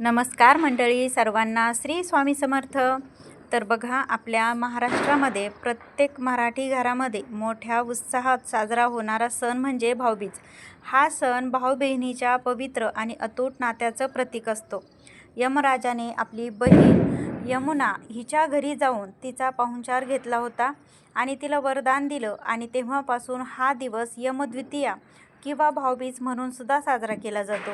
नमस्कार मंडळी सर्वांना श्री स्वामी समर्थ. तर बघा आपल्या महाराष्ट्रामध्ये प्रत्येक मराठी घरामध्ये मोठ्या उत्साहात साजरा होणारा सण म्हणजे भाऊबीज. हा सण भाऊ बहिणीच्या पवित्र आणि अतूट नात्याचं प्रतीक असतो. यमराजाने आपली बहीण यमुना हिच्या घरी जाऊन तिचा पाहुणचार घेतला होता आणि तिला वरदान दिलं आणि तेव्हापासून हा दिवस यमद्वितीया किंवा भाऊबीज म्हणून सुद्धा साजरा केला जातो.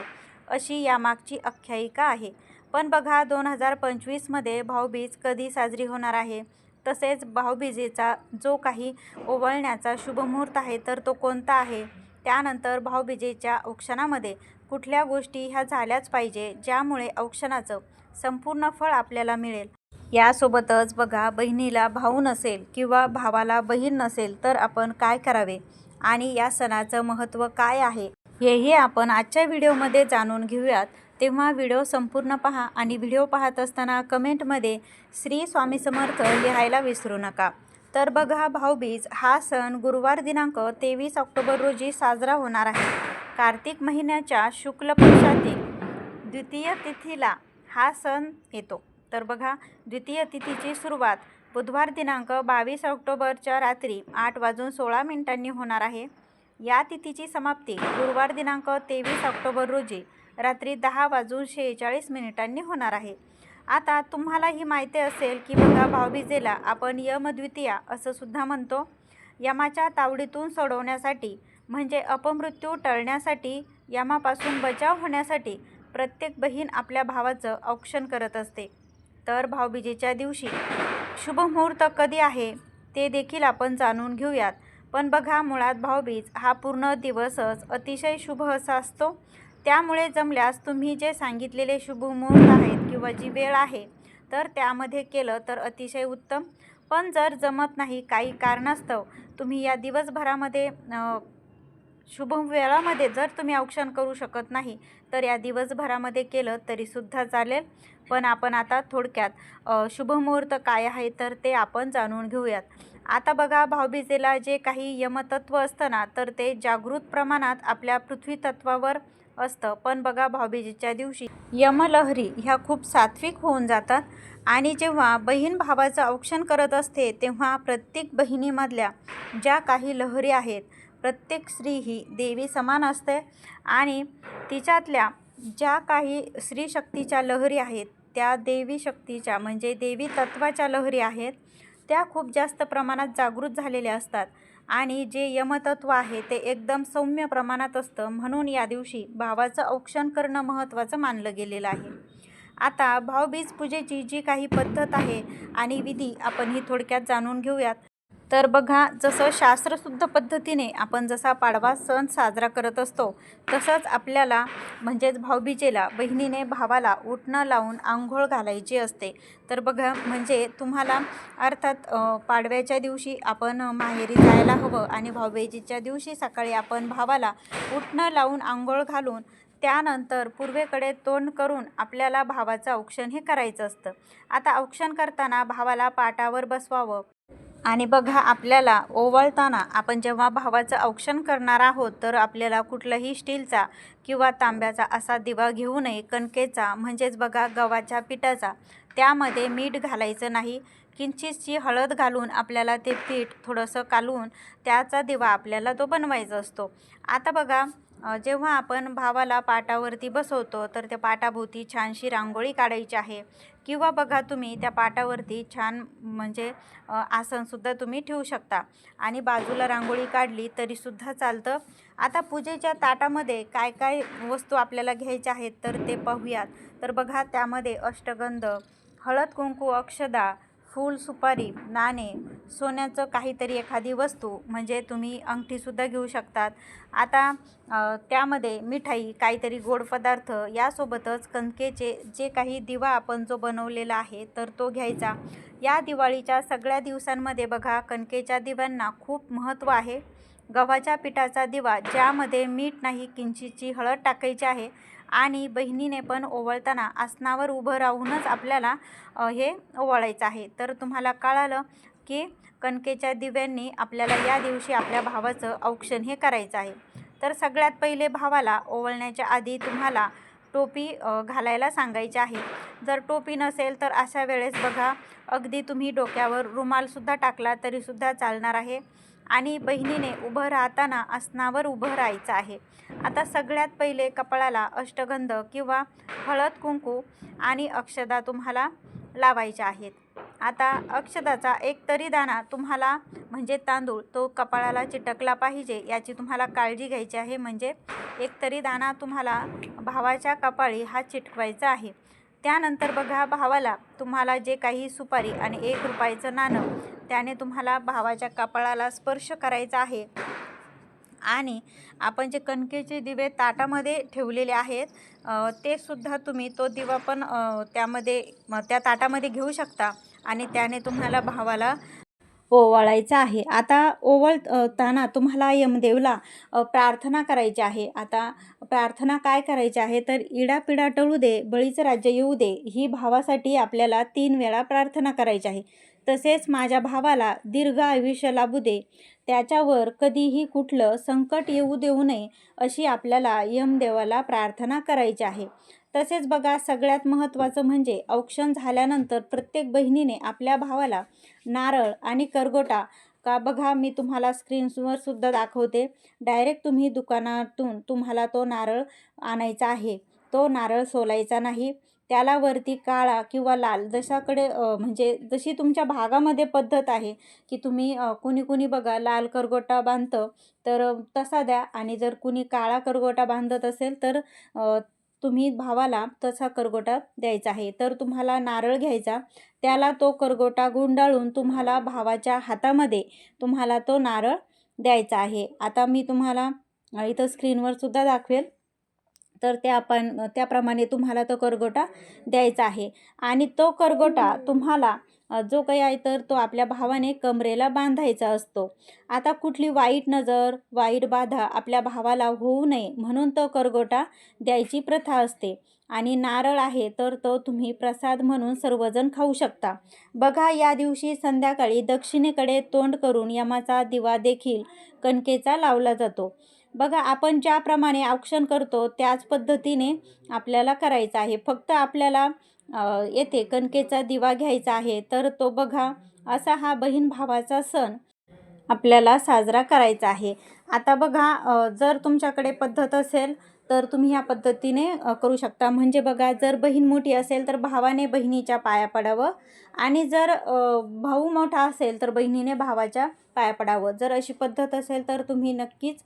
अशी यामागची आख्यायिका आहे. पण बघा दोन हजार पंचवीसमध्ये भाऊबीज कधी साजरी होणार आहे? तसेच भाऊबीजेचा जो काही ओवळण्याचा शुभमुहूर्त आहे तर तो कोणता आहे? त्यानंतर भाऊबीजेच्या औक्षणामध्ये कुठल्या गोष्टी ह्या झाल्याच पाहिजे ज्यामुळे औक्षणाचं संपूर्ण फळ आपल्याला मिळेल? यासोबतच बघा बहिणीला भाऊ नसेल किंवा भावाला बहीण नसेल तर आपण काय करावे? आणि या सणाचं महत्त्व काय आहे? हेही आपण आजच्या व्हिडिओमध्ये जाणून घेऊयात. तेव्हा व्हिडिओ संपूर्ण पहा आणि व्हिडिओ पाहत असताना कमेंटमध्ये श्री स्वामी समर्थ लिहायला विसरू नका. तर बघा भाऊबीज हा सण गुरुवार दिनांक तेवीस ऑक्टोबर रोजी साजरा होणार आहे. कार्तिक महिन्याच्या शुक्ल पक्षातील द्वितीय तिथीला हा सण येतो. तर बघा द्वितीय तिथीची सुरुवात बुधवार दिनांक बावीस ऑक्टोबरच्या रात्री आठ वाजून सोळा मिनिटांनी होणार आहे. या तिथीची समाप्ती. गुरुवार दिनांक तेवीस ऑक्टोबर रोजी रात्री दहा वाजून शेहेचाळीस मिनिटांनी होणार आहे. आता तुम्हाला ही माहिती असेल की बघा भाऊबीजेला आपण यमद्वितीया असं सुद्धा म्हणतो. यमाच्या तावडीतून सोडवण्यासाठी म्हणजे अपमृत्यू टळण्यासाठी यमापासून बचाव होण्यासाठी प्रत्येक बहीण आपल्या भावाचं औक्षण करत असते. तर भाऊबीजेच्या दिवशी शुभमुहूर्त कधी आहे ते देखील आपण जाणून घेऊयात. पण बघा मुळात भाऊबीज हा पूर्ण दिवसच अतिशय शुभ असा असतो. त्यामुळे जमल्यास तुम्ही जे सांगितलेले शुभ मुहूर्त आहेत किंवा जी वेळ आहे तर त्यामध्ये केलं तर अतिशय उत्तम. पण जर जमत नाही काही कारणास्तव तुम्ही या दिवसभरामध्ये शुभ वेळामध्ये जर तुम्ही औक्षण करू शकत नाही तर या दिवसभरामध्ये केलं तरीसुद्धा चालेल. पण आपण आता थोडक्यात शुभमुहूर्त काय आहे तर ते आपण जाणून घेऊयात. आता बघा भाऊबीजेला जे काही यमतत्व असतं ना तर ते जागृत प्रमाणात आपल्या पृथ्वी तत्वावर असतं. पण बघा भाऊबीजेच्या दिवशी यमलहरी ह्या खूप सात्विक होऊन जातात आणि जेव्हा बहीण भावाचं औक्षण करत असते तेव्हा प्रत्येक बहिणीमधल्या ज्या काही लहरी आहेत प्रत्येक स्त्री ही देवी समान असते आणि तिच्यातल्या ज्या काही स्त्री शक्तीच्या लहरी आहेत त्या देवी शक्तीच्या म्हणजे देवी तत्वाच्या लहरी आहेत त्या खूप जास्त प्रमाणात जागृत झालेल्या असतात. आणि जे यमतत्व आहे ते एकदम सौम्य प्रमाणात असतं. म्हणून या दिवशी भावाचं औक्षण करणं महत्त्वाचं मानलं गेलेलं आहे. आता भाऊबीज पूजेची जी काही पद्धत आहे आणि विधी आपण ही थोडक्यात जाणून घेऊयात. तर बघा जसं शास्त्रशुद्ध पद्धतीने आपण जसा पाडवा सण साजरा करत असतो तसंच आपल्याला म्हणजेच भाऊबीजेला बहिणीने भावाला उठणं लावून आंघोळ घालायची असते. तर बघा म्हणजे तुम्हाला अर्थात पाडव्याच्या दिवशी आपण माहेरी जायला हवं आणि भाऊबीजेच्या दिवशी सकाळी आपण भावाला उठणं लावून आंघोळ घालून त्यानंतर पूर्वेकडे तोंड करून आपल्याला भावाचं औक्षण हे करायचं असतं. आता औक्षण करताना भावाला पाटावर बसवावं आणि बघा आपल्याला ओवाळताना आपण जेव्हा भावाचं औक्षण करणार आहोत तर आपल्याला कुठलाही स्टीलचा किंवा तांब्याचा असा दिवा घेऊ नये कणकेचा म्हणजेच बघा गव्हाच्या पिठाचा. त्यामध्ये मीठ घालायचं नाही. किंचितची हळद घालून आपल्याला ते पीठ थोडंसं कालून त्याचा दिवा आपल्याला तो बनवायचा असतो. आता बघा जेव्हा आपण भावाला पाटावरती बसवतो तर त्या पाटाभोवती छानशी रांगोळी काढायची आहे. किंवा बघा तुम्ही त्या पाटावरती छान म्हणजे आसनसुद्धा तुम्ही ठेवू शकता. आणि बाजूला रांगोळी काढली तरीसुद्धा चालतं. आता पूजेच्या ताटामध्ये काय काय वस्तू आपल्याला घ्यायच्या आहेत तर ते पाहूयात. तर बघा त्यामध्ये अष्टगंध हळद कुंकू अक्षदा फूल सुपारी नाणे सोन्याचं काहीतरी एखादी वस्तू म्हणजे तुम्ही अंगठीसुद्धा घेऊ शकतात. आता त्यामध्ये मिठाई काहीतरी गोड पदार्थ यासोबतच कणकेचे जे काही दिवा आपण जो बनवलेला आहे तर तो घ्यायचा. या दिवाळीच्या सगळ्या दिवसांमध्ये बघा कणकेच्या दिव्यांना खूप महत्त्व आहे. गव्हाच्या पिठाचा दिवा ज्यामध्ये मीठ नाही किंचितची हळद टाकायची आहे. आणि बहिणीने पण ओवळताना आसनावर उभं राहूनच आपल्याला हे ओवाळायचं आहे. तर तुम्हाला कळालं की कणकेच्या दिव्यांनी आपल्याला या दिवशी आपल्या भावाचं औक्षण हे करायचं आहे. तर सगळ्यात पहिले भावाला ओवळण्याच्या आधी तुम्हाला टोपी घालायला सांगायची आहे. जर टोपी नसेल तर अशा वेळेस बघा अगदी तुम्ही डोक्यावर रुमालसुद्धा टाकला तरीसुद्धा चालणार आहे. आणि बहिणीने उभं राहताना आसनावर उभं राहायचं आहे. आता सगळ्यात पहिले कपाळाला अष्टगंध किंवा हळद कुंकू आणि अक्षदा तुम्हाला लावायच्या आहेत. आता अक्षदाचा एक तरी दाणा तुम्हाला म्हणजे तांदूळ तो कपाळाला चिटकला पाहिजे याची तुम्हाला काळजी घ्यायची आहे. म्हणजे एक तरी दाणा तुम्हाला भावाच्या कपाळी हा चिटकवायचा आहे. त्यानंतर बघा भावाला तुम्हाला जे काही सुपारी आणि एक रुपयाचं नाणं त्याने तुम्हाला भावाच्या कपाळाला स्पर्श करायचा आहे. आणि आपण जे कणकेचे दिवे ताटामध्ये ठेवलेले आहेत ते सुद्धा तुम्ही तो दिवा पण त्यामध्ये त्या ताटामध्ये घेऊ शकता. आणि त्याने तुम्हाला भावाला ओवाळायचं आहे. आता ओवळताना तुम्हाला यमदेवला प्रार्थना करायची आहे. आता प्रार्थना काय करायची आहे? तर इडापिडा टळू दे बळीचं राज्य येऊ दे ही भावासाठी आपल्याला तीन वेळा प्रार्थना करायची आहे. तसेच माझ्या भावाला दीर्घ आयुष्य लाभू दे. त्याच्यावर कधीही कुठलं संकट येऊ देऊ नये अशी आपल्याला यमदेवाला प्रार्थना करायची आहे. तसेच बघा सगळ्यात महत्त्वाचं म्हणजे औक्षण झाल्यानंतर प्रत्येक बहिणीने आपल्या भावाला नारळ आणि करगोटा. का बघा मी तुम्हाला स्क्रीनवर सुद्धा दाखवते. डायरेक्ट तुम्ही दुकानातून तुम्हाला तो नारळ आणायचा आहे. तो नारळ सोलायचा नाही. त्याला वरती काळा किंवा लाल जशाकडे म्हणजे जशी तुमच्या भागामध्ये पद्धत आहे की तुम्ही कुणी कुणी बघा लाल करगोटा बांधतं तर तसा द्या. आणि जर कुणी काळा करगोटा बांधत असेल तर तुम्ही भावाला तसा करगोटा द्यायचा आहे. तर तुम्हाला नारळ घ्यायचा. त्याला तो करगोटा गुंडाळून तुम्हाला भावाच्या हातामध्ये तुम्हाला तो नारळ द्यायचा आहे. आता मी तुम्हाला इथं स्क्रीनवर सुद्धा दाखवेल. तर त्या आपण त्याप्रमाणे तुम्हाला तो करगोटा द्यायचा आहे. आणि तो करगोटा तुम्हाला जो काही आहे तर तो आपल्या भावाने कमरेला बांधायचा असतो. आता कुठली वाईट नजर वाईट बाधा आपल्या भावाला होऊ नये म्हणून तो करगोटा द्यायची प्रथा असते. आणि नारळ आहे तर तो तुम्ही प्रसाद म्हणून सर्वजण खाऊ शकता. बघा या दिवशी संध्याकाळी दक्षिणेकडे तोंड करून यमाचा दिवा देखील कणकेचा लावला जातो. बघा आपण ज्याप्रमाणे औक्षण करतो त्याच पद्धतीने आपल्याला करायचं आहे. फक्त आपल्याला येथे कणकेचा दिवा घ्यायचा आहे तर तो बघा असा हा बहीण भावाचा सण आपल्याला साजरा करायचा आहे. आता बघा जर तुमच्याकडे पद्धत असेल तर तुम्ही ह्या पद्धतीने करू शकता. म्हणजे बघा जर बहीण मोठी असेल तर भावाने बहिणीच्या पाया पडावं आणि जर भाऊ मोठा असेल तर बहिणीने भावाच्या पाया पडावं. जर अशी पद्धत असेल तर तुम्ही नक्कीच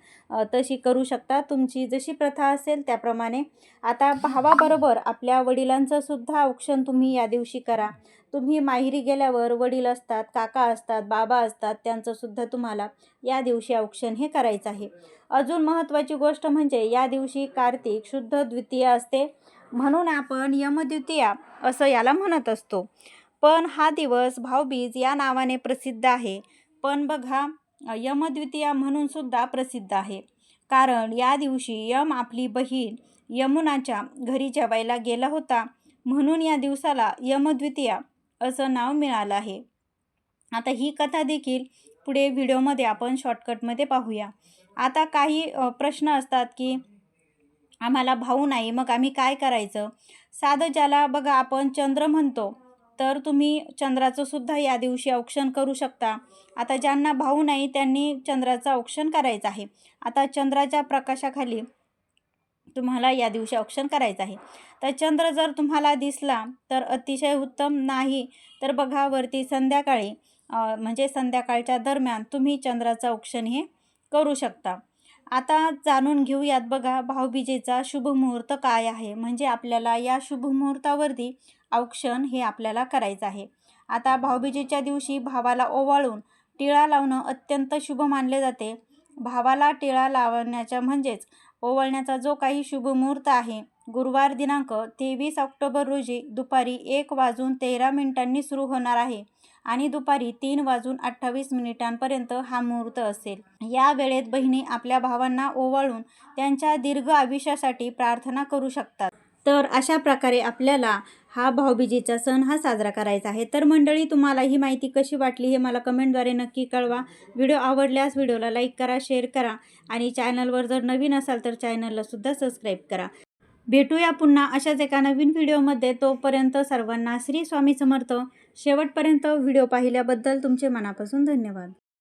तशी करू शकता. तुमची जशी प्रथा असेल त्याप्रमाणे. आता भावाबरोबर आपल्या वडिलांचं सुद्धा औक्षण तुम्ही या दिवशी करा. तुम्ही माहेरी गेल्यावर वडील असतात काका असतात बाबा असतात त्यांचं सुद्धा तुम्हाला या दिवशी औक्षण हे करायचं आहे. अजून महत्त्वाची गोष्ट म्हणजे या दिवशी कार्तिक शुद्ध द्वितीया असते. म्हणून आपण यमद्वितीया असं याला म्हणत असतो. पण हा दिवस भाऊबीज या नावाने प्रसिद्ध आहे. पण बघा यमद्वितीया म्हणून सुद्धा प्रसिद्ध आहे. कारण या दिवशी यम आपली बहीण यमुनाच्या घरी जेवायला गेला होता. म्हणून या दिवसाला यमद्वितीया असं नाव मिळालं आहे. आता ही कथा देखील पुढे व्हिडिओमध्ये आपण शॉर्टकटमध्ये पाहूया. आता काही प्रश्न असतात की आम्हाला भाऊ नाही मग आम्ही काय करायचं? साधं ज्याला बघा आपण चंद्र म्हणतो तर तुम्ही चंद्राचं सुद्धा या दिवशी औक्षण करू शकता. आता ज्यांना भाऊ नाही त्यांनी चंद्राचं औक्षण करायचं आहे. आता चंद्राच्या प्रकाशाखाली तुम्हाला या दिवशी औक्षण करायचं आहे. तर चंद्र जर तुम्हाला दिसला तर अतिशय उत्तम नाही. तर बघा वरती संध्याकाळी म्हणजे संध्याकाळच्या दरम्यान तुम्ही चंद्राचं औक्षण हे करू शकता. आता जाणून घेऊयात बघा भाऊबीजेचा शुभ मुहूर्त काय आहे? म्हणजे आपल्याला या शुभ मुहूर्तावरती औक्षण हे आपल्याला करायचं आहे. आता भाऊबीजेच्या दिवशी भावाला ओवाळून टिळा लावणं अत्यंत शुभ मानले जाते. भावाला टिळा लावण्याच्या म्हणजेच ओवाळण्याचा जो काही शुभ मुहूर्त आहे गुरुवार दिनांक तेवीस ऑक्टोबर रोजी दुपारी एक वाजून तेरा मिनिटांनी सुरू होणार आहे आणि दुपारी तीन वाजून अठ्ठावीस मिनिटांपर्यंत हा मुहूर्त असेल. या वेळेत बहिणी आपल्या भावांना ओवाळून त्यांच्या दीर्घ आयुष्यासाठी प्रार्थना करू शकतात. तर अशा प्रकारे आपल्याला हा भाऊबीजेचा सण हा साजरा करायचा आहे. तर मंडळी तुम्हाला ही माहिती कशी वाटली हे मला कमेंटद्वारे नक्की कळवा. व्हिडिओ आवडल्यास व्हिडिओला लाईक करा शेअर करा आणि चॅनलवर जर नवीन असाल तर चॅनललासुद्धा सबस्क्राईब करा. भेटूया पुन्हा अशाच एका नवीन व्हिडिओमध्ये. तोपर्यंत सर्वांना श्री स्वामी समर्थ. शेवटपर्यंत व्हिडिओ पाहिल्याबद्दल तुमचे मनापासून धन्यवाद.